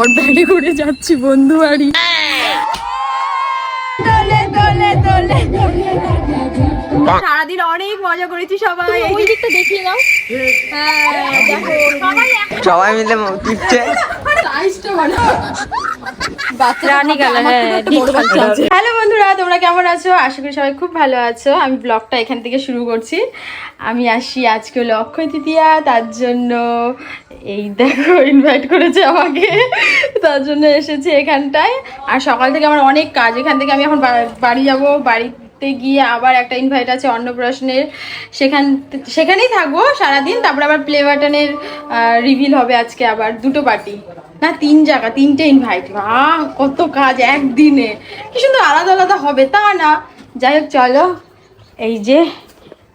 পর ব্যাগে করে যাচ্ছি বন্ধু বাড়ি। সারাদিন অনেক মজা করেছি সবাই। ওই দিকটা দেখিয়ে দাও। সবাই দেখো। সবাই টিপছে হ্যালো বন্ধুরা তোমরা কেমন আছো? আশা করি সবাই খুব ভালো আছো। আমি ব্লগটা এখান থেকে শুরু করছি। আমি আসি আজকে হলো অক্ষয় তৃতীয়া তার জন্য এই দেখো ইনভাইট করেছে আমাকে। তার জন্য এসেছি এখানটায়। আর সকাল থেকে আমার অনেক কাজ। এখান থেকে আমি এখন বাড়ি যাব বাড়িতে গিয়ে আবার একটা ইনভাইট আছে অন্নপ্রাশনের। সেখান সেখানেই থাকব সারাদিন, তারপর আবার প্লে বাটনের রিভিল হবে আজকে আবার দুটো পার্টি না, তিন জায়গা, তিনটে ইনভাইট আহ কত কাজ একদিনে। কি সুন্দর, আলাদা আলাদা হবে, তা না। যাই হোক, চলো। এই যে,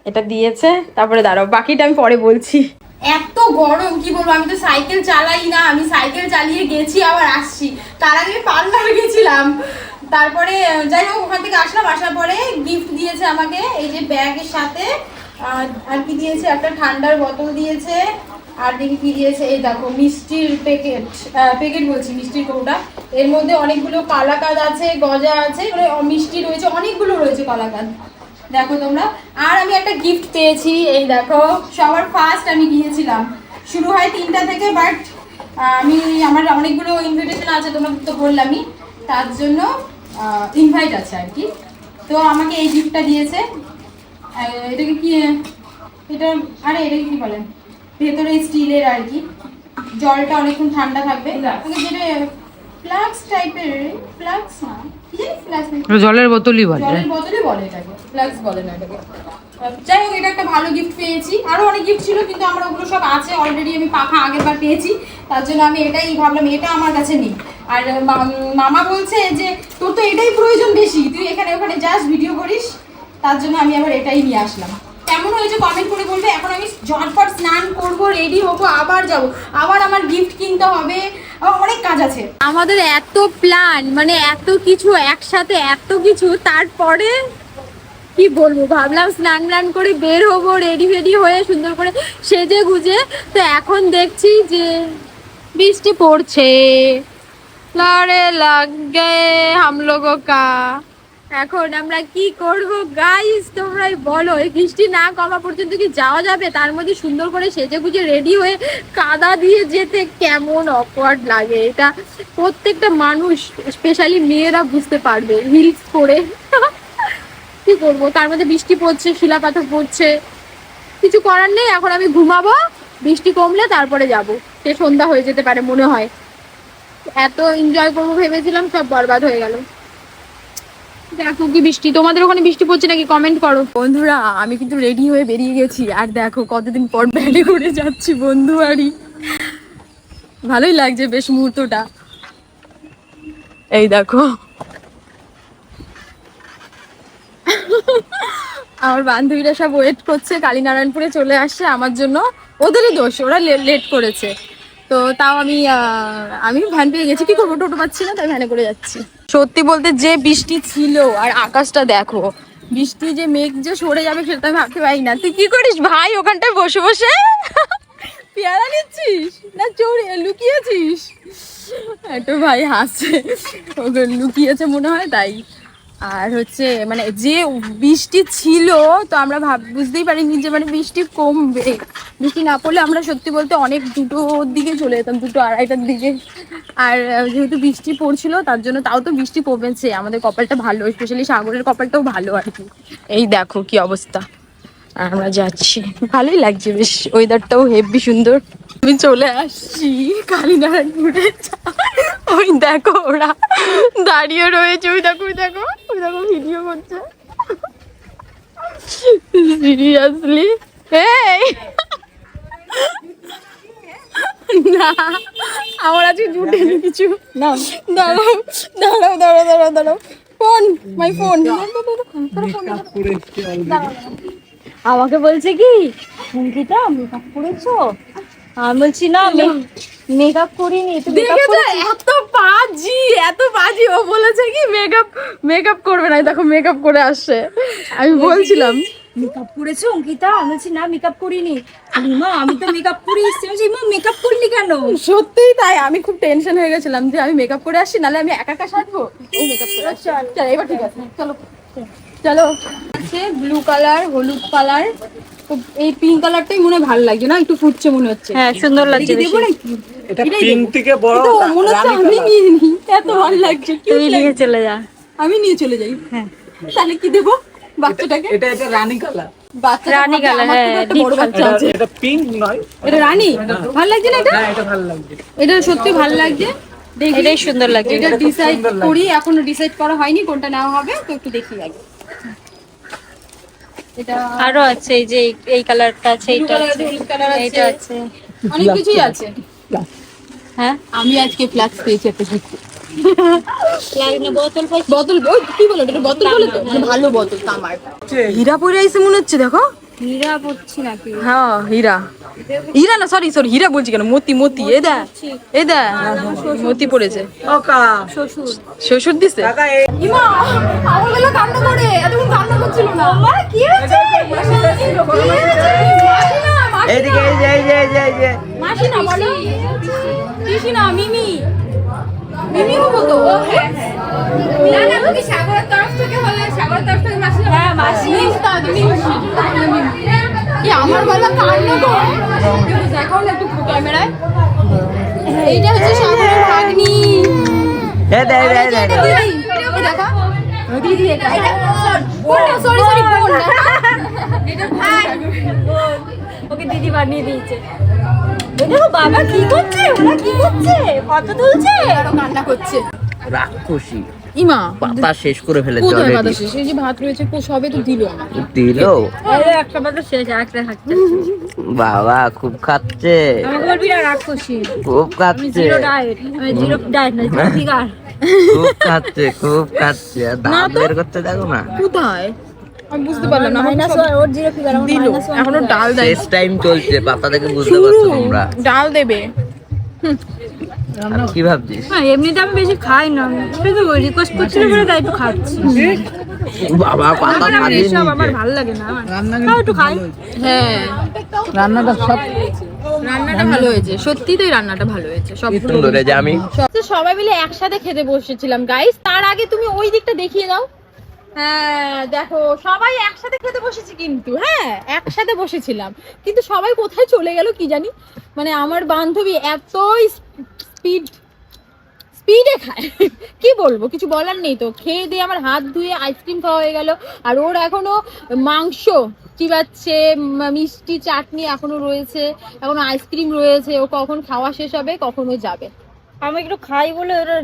এটা দিয়েছে, তারপরে দাঁড়াও, বাকিটা আমি পরে বলছি। এত গরম, কি বলব, আমি তো সাইকেল চালাই না, আমি সাইকেল চালিয়ে গেছি, আবার আসছি। তার আগে পার্লারে গেছিলাম। তারপরে যাই হোক, ওখান থেকে আসলাম, আসার পরে গিফট দিয়েছে আমাকে, এই যে ব্যাগের সাথে আর কি দিয়েছে, একটা ঠান্ডার বোতল দিয়েছে, আর দেখি কি দিয়েছে, এই দেখো, মিষ্টির প্যাকেট প্যাকেট বলছি, মিষ্টির কৌটা। এর মধ্যে অনেকগুলো কালাকাদ আছে, গজা আছে মানে মিষ্টি রয়েছে, অনেকগুলো রয়েছে কালাকাদ। দেখো তোমরা। আর আমি একটা গিফট পেয়েছি, এই দেখো, সবার ফার্স্ট আমি গিয়েছিলাম। শুরু হয় তিনটা থেকে বাট আমি, আমার অনেকগুলো ইনভিটেশন আছে তোমাকে তো বললামই। তার জন্য ইনভাইট আছে আর কি। তো আমাকে এই গিফটটা দিয়েছে। এটাকে কি এটা আরে এটাকে কি বলেন ভেতরে স্টিলের আর কি। জলটা অনেকক্ষণ ঠান্ডা থাকবে। যেটা ফ্লাক্স টাইপের ফ্লাক্স না। জলের বোতলই বলে জলের বোতলই বলে এটাকে ফ্লাক্স বলে না এটাকে। যাই হোক এটা একটা ভালো গিফট পেয়েছি। আরও অনেক গিফট ছিল কিন্তু আমার ওগুলো সব আছে অলরেডি আমি পাখা আগের বার পেয়েছি। তার জন্য আমি এটাই ভাবলাম এটা আমার কাছে নেই। আর মামা বলছে যে তোর তো এটাই প্রয়োজন বেশি তুই এখানে ওখানে যাস ভিডিও করিস। তার জন্য আমি আবার এটাই নিয়ে আসলাম। কেমন হয়েছে কমেন্ট করে বলবে, এখন আমি ঝটপট স্নান করব রেডি হব, আবার যাব। আবার আমার গিফট কিনতে হবে। অনেক কাজ আছে। আমাদের এত প্ল্যান মানে এত কিছু একসাথে, এত কিছু, তারপরে কি বলব? ভাবলাম স্নান টান করে বের হব রেডি ফেডি হয়ে সুন্দর করে সেজে গুজে। তো এখন দেখছি যে বৃষ্টি পড়ছে। লড়ে লাগ হাম লোগো কা। এখন আমরা কি করব? গাইস তোমরাই বলো। এই বৃষ্টি না কমা পর্যন্ত কি যাওয়া যাবে? তার মধ্যে সুন্দর করে সেজে গুজে রেডি হয়ে কাদা দিয়ে যেতে কেমন অকওয়ার্ড লাগে এটা। প্রত্যেকটা মানুষ স্পেশালি মেয়েরা বুঝতে পারবে হিলস পরে কি করব? তার মধ্যে বৃষ্টি পড়ছে, শিলাপাথর পড়ছে। কিছু করার নেই, এখন আমি ঘুমাবো। বৃষ্টি কমলে তারপরে যাব। সে সন্ধ্যা হয়ে যেতে পারে, মনে হয়। এত এনজয় করব ভেবেছিলাম, সব বরবাদ হয়ে গেল। দেখো কি বৃষ্টি। তোমাদের ওখানে বৃষ্টি পড়ছে নাকি? কমেন্ট করো। বন্ধুরা, আমি কিন্তু রেডি হয়ে বেরিয়ে গেছি। আর দেখো কতদিন পর ব্যাগে করে যাচ্ছি বন্ধু বাড়ি। ভালোই লাগছে বেশ মুহূর্তটা। এই দেখো। আমার বান্ধবীরা সব ওয়েট করছে, কালীনারায়ণপুরে চলে আসছে আমার জন্য। ওদেরই দোষ, ওরা লেট করেছে। তো তাও আমি আমি ভ্যান পেয়ে গেছি। কি করব? টোটো পাচ্ছি না, তাই ভ্যানে করে যাচ্ছি। সত্যি বলতে যে বৃষ্টি ছিল আর আকাশটা দেখো, বৃষ্টি যে মেঘ যে সরে যাবে সেটা আমি ভাবতে পারি না। তুই কি করিস ভাই ওখানটায় বসে বসে? পেয়ারা নিচ্ছিস? না চোর লুকিয়েছিস? একটা ভাই হাসছে। ওকে লুকিয়েছে মনে হয়, তাই। আর হচ্ছে মানে যে বৃষ্টি ছিল, তো আমরা ভাব, বুঝতেই পারিনি যে মানে বৃষ্টি কমবে। বৃষ্টি না পড়লে আমরা সত্যি বলতে অনেক দুটোর দিকে চলে যেতাম, দুটো আড়াইটার দিকে। আর যেহেতু বৃষ্টি পড়ছিল, তার জন্য তাও তো বৃষ্টি কমেছে। আমাদের কপালটা ভালো স্পেশালি সাগরের কপালটাও ভালো আর কি। এই দেখো কি অবস্থা। আর আমরা যাচ্ছি। ভালোই লাগছে, বেশ ওয়েদারটাও হেভি সুন্দর। আমি চলে আসছি, কালীনারায়ণপুরে। ওই দেখো ওরা। দাঁড়িয়ে রয়েছে ওই দেখো ওই দেখো ওই দেখো ভিডিও করছে। সিরিয়াসলি এই! না আমার আজকে জুটেনি কিছু। না দাঁড়াও দাঁড়াও দাঁড়াও দাঁড়াও দাঁড়াও। ফোন মাই ফোন আমাকে বলছে কি অঙ্কিতা মেকআপ করেছ? আমি বলছি না মেকআপ করিনি তুমি এত বাজি এত বাজি ও বলেছে কি মেকআপ মেকআপ করবে না। দেখো মেকআপ করে আসছে। আমি বলছিলাম। মেকআপ করেছ অঙ্কিতা। আমি বলছি না মেকআপ করিনি। মা আমি তো মেকআপ করে এসেছি আমি মা মেকআপ করলি কেন? সত্যিই তাই। আমি খুব টেনশন হয়ে গেছিলাম যে আমি মেকআপ করে আসছি নালে আমি একা একা সাজবো? ও মেকআপ করে চলো এবার ঠিক আছে। চলো। চলো। আছে ব্লু কালার হলুদ কালার এই পিঙ্ক কালারটাই মনে হয় ভালো লাগছে না? একটু ফুটছে মনে হচ্ছে। হ্যাঁ সুন্দর লাগছে দেবো নাকি? এটা দেবো। থেকে বড় মনে হচ্ছে আমি নিয়ে নিই এত ভালো লাগছে তুই নিয়ে চলে যা আমি নিয়ে চলে যাই। হ্যাঁ। তাহলে কি দেবো? বাচ্চাটাকে? এটা এটা রানী কালার। রানী ভাবছে colour, আমার থেকে হ্যাঁ, বড় বাচ্চা আছে। এটা পিঙ্ক নয়। এটা রানী? ভালো লাগছে না এটা? এটা ভালো লাগছে। এটা সত্যি ভালো লাগছে। এটাই সুন্দর লাগছে। এটা ডিসাইড করি এখনও ডিসাইড করা হয়নি কোনটা নেওয়া হবে তো একটু দেখি আগে। এটা আরও আছে এই যে এই- কালারটা আছে। আছে। অনেক কিছুই আছে। হ্যাঁ? আমি আজকে ফ্লাক্স পেয়েছি একটা গিফট লাগনা বোতল পাইছি বোতল ওই কি বলো এটা বোতল বলে তো? মানে ভালো বোতল হীরা পরে মনে হচ্ছে দেখো? হীরা পড়ছি নাকি? হ্যাঁ হীরা। হীরা না সরি সরি হীরা বলছি কেন? মতি মতি এ দা এ দা মতি পড়েছে। ওকা শ্বশুর। শ্বশুর দিছে? ইমা আমার বেলা কান্না করে এতক্ষণ কান্না করছিল না। মা কি হয়েছে? এইদিকে এই যে এই যে এই যে এই যে মাসি না বলো পিসি না মিমি মিমি হব তো ও হ্যাঁ না না তুমি সাগরের তরফ থেকে হলে সাগরের তরফ থেকে মাসি হ্যাঁ মাসি কি আমার বেলা কান্না কর দেখাও না একটু ক্যামেরায় এইটা হচ্ছে সাগরের ভাগ্নি এ দে দে দে দেখা দিদি এটা বোন সরি সরি বোন না এটা ভাই ওকে দিদি বানিয়ে দিয়েছে। দেখো বাবা কি করছে? ওরা কি করছে? ফটো তুলছে? আরও কান্না করছে রাক্ষসী। ইমা পাতা শেষ করে ফেলেছে কোথায় already। বাতাস এই যে ভাত রয়েছে কো সবে তো দিল আমাকে। দিল? আরে একটা মাত্র শেষ একটা থাকছে বাবা খুব খাচ্ছে। আমাকে বলবি না রাক্ষসী। খুব আমি খাচ্ছে। জিরো ডায়েট আমি জিরো ডায়েট না খুব খাচ্ছে খুব খাচ্ছে। আর দাঁত বের করতে দেখো না। কোথায়? আমি বুঝতে পারলাম না মাইনাস ওর জিরো ফিগার আমার মাইনাস এখনও ডাল দেয়। শেষ টাইম চলছে পাতা দেখে বুঝতে পারছ তোমরা। ডাল দেবে। কি ভাবছিস? হ্যাঁ এমনিতে আমি বেশি খাই না। কিন্তু রিকোয়েস্ট করছিল বলে তাই একটু খাচ্ছি। বাবা পাতা আমার খালি আমার ভালো লাগে না আমার। একটু খাই। হ্যাঁ। রান্নাটা সব রান্নাটা ভালো হয়েছে। সত্যিই রান্নাটা ভালো হয়েছে সব আমি তো সবাই মিলে একসাথে খেতে বসেছিলাম গাইস তার আগে তুমি ওই দিকটা দেখিয়ে দাও। হ্যাঁ দেখো, সবাই একসাথে খেতে বসেছি কিন্তু হ্যাঁ একসাথে বসেছিলাম। কিন্তু সবাই কোথায় চলে গেল কি জানি? মানে আমার বান্ধবী এত স্পিড, স্পিডে খায়। কি বলব, কিছু বলার নেই তো। খেয়ে দিয়ে আমার হাত ধুয়ে আইসক্রিম খাওয়া হয়ে গেল। আর ওর এখনও মাংস চিবাচ্ছে মিষ্টি চাটনি এখনও রয়েছে। এখনও আইসক্রিম রয়েছে। ও কখন খাওয়া শেষ হবে, কখন যাবে। আমি একটু খাই বলে ওরা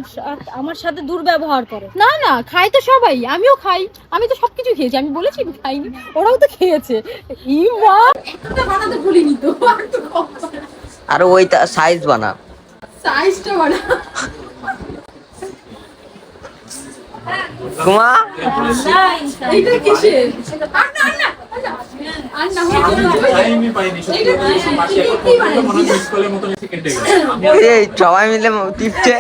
আমার সাথে দুর্ব্যবহার করে। না না খাই তো সবাই। আমিও খাই। আমি তো সবকিছু খেয়েছি। আমি বলেছি আমি খাইনি। ওরাও তো খেয়েছে। আর ওইটা সাইজ বানা। সাইজটা বানা। এই সবাই মিলে টিপছে।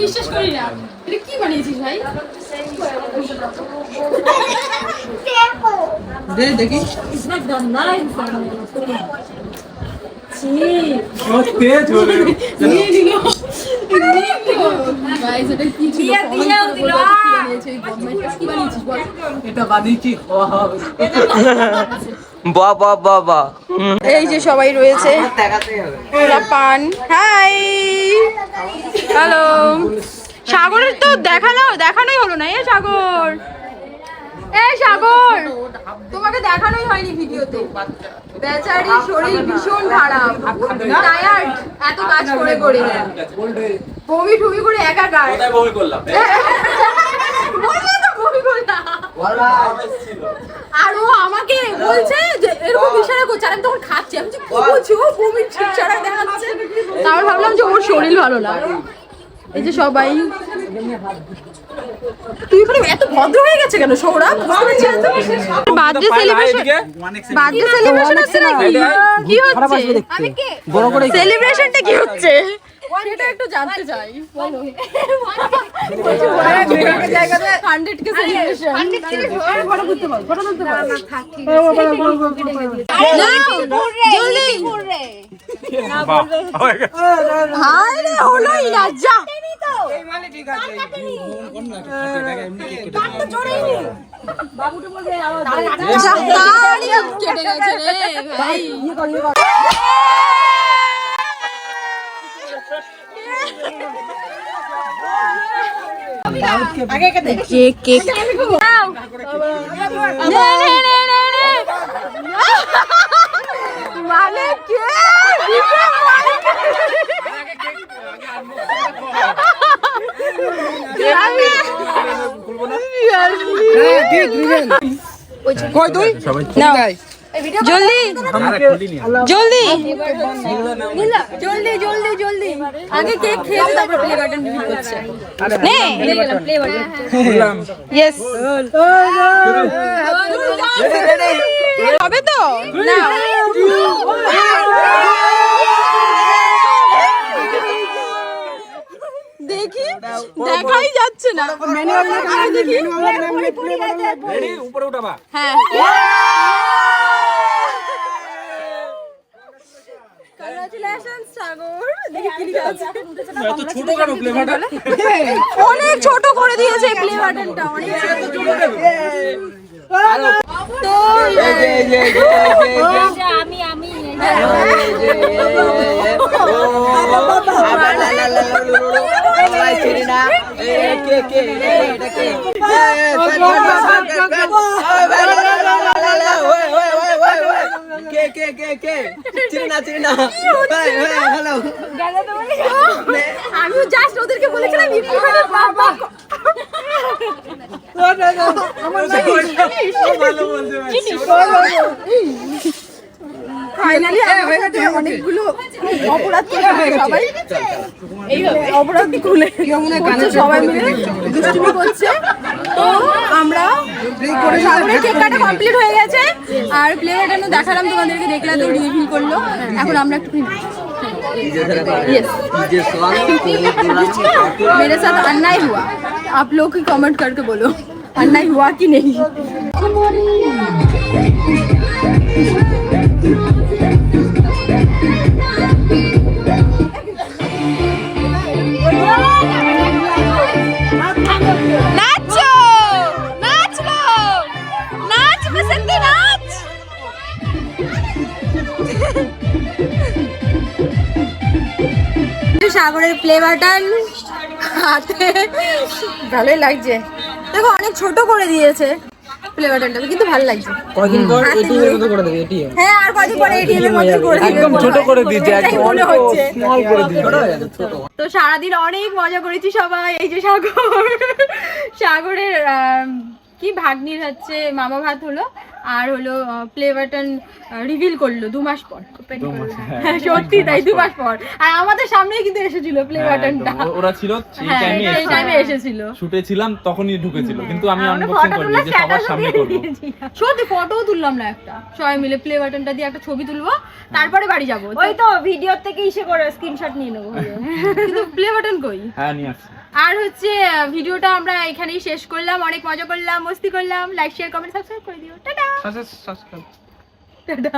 বিশ্বাস করি না। এটা কি বানিয়েছিস ভাই? তেজ এই যে সবাই রয়েছে পান হাই হ্যালো সাগরের তো দেখানো দেখানোই হলো না এ সাগর এই সাগর! তোমাকে দেখানোই হয়নি ভিডিওতে। বেচারি শরীর ভীষণ খারাপ। টায়ার্ড। এত কাজ করে করে। বমি টুমি করে একাকার কোথায় বমি করলাম? আর ও আমাকে বলছে যে এরকম ইশারা করছে। আর আমি তখন খাচ্ছি। আমি কি বলছি ও? বমি ইশারা দেখাচ্ছে। তারপর ভাবলাম যে ওর শরীর ভালো না। এই যে সবাই তুই ওখানে এত ভদ্র হয়ে গেছে কেন Sourav? Birthday celebration birthday celebration হচ্ছে নাকি কি? হচ্ছে? আমি কে বড় করে সেলিব্রেশনটা কি হচ্ছে? সেটা একটু জানতে চাই। বলো হায় রে হলোই না যা যা, তাড়াতাড়ি কেটে গেছে রে ভাই কেক কেক নে নে নে নে নে মানে কে কই তুই নাও জলদি জলদি জলদি জলদি জলদি আগে কেক খেয়ে তারপর প্লে বাটন করছে নে। প্লে বাটন ইয়েস হবে তো? না দেখি দেখাই যাচ্ছে না দেখি উপরে উঠাবা হ্যাঁ অনেক ছোট করে দিয়েছে প্লে বাটনটা অনেক। তো আমি আমি হ্যালো আমি জাস্ট ওদেরকে বলেছিলাম একটুখানি বাবা ফাইনালি অনেকগুলো অপরাধ করে সবাই এইভাবে অপরাধ খুলে করছে সবাই মিলে দুষ্টুমি করছে তো আমরা সাগরের কেক কাটা কমপ্লিট হয়ে গেছে আর প্লে বাটনও দেখালাম তোমাদেরকে দেখলে তো রিভিল করলো এখন আমরা একটু यस मेरे साथ अन्याय हुआ आप लोग ही कमेंट करके बोलो अन्याय हुआ कि नहीं প্লে বাটন হাতে ভালোই লাগছে। দেখো অনেক ছোট করে দিয়েছে প্লে বাটনটা কিন্তু ভালো লাগছে। কদিন পর এটিএম এর মতো করে দেবে এটিএম হ্যাঁ আর কদিন পরে এটিএম এর মধ্যে করে একদম ছোট করে দিয়েছে একদম অল্প স্মল করে দিয়েছে। তো সারাদিন অনেক মজা করেছি সবাই এই যে সাগর। সাগরের কি ভাগ্নির হচ্ছে মামা ভাত হলো আর হলো প্লে বাটন রিভিল করল দু মাস পর। হ্যাঁ, সত্যি তাই দু মাস পর। আর আমাদের সামনেই কিন্তু এসেছিল প্লে বাটনটা হ্যাঁ, ওরা ছিল সেই হ্যাঁ টাইমে সেই টাইমে এসেছিল। শুটে ছিলাম তখনই ঢুকেছিল। কিন্তু আমি আনবক্সিং করিনি যে সবার সামনে করব। সত্যি ফটোও তুললাম না একটা। সবাই মিলে প্লে বাটনটা দিয়ে একটা ছবি তুলবো তারপরে বাড়ি যাব। ওই তো ভিডিও থেকে ইসে করে স্ক্রিনশট নিয়ে নেব। কিন্তু প্লে বাটন কই? হ্যাঁ নিয়ে আসছি। আর হচ্ছে ভিডিওটা আমরা এখানেই শেষ করলাম। অনেক মজা করলাম মস্তি করলাম। লাইক শেয়ার কমেন্ট সাবস্ক্রাইব করে দিও। টাটা! টাটা!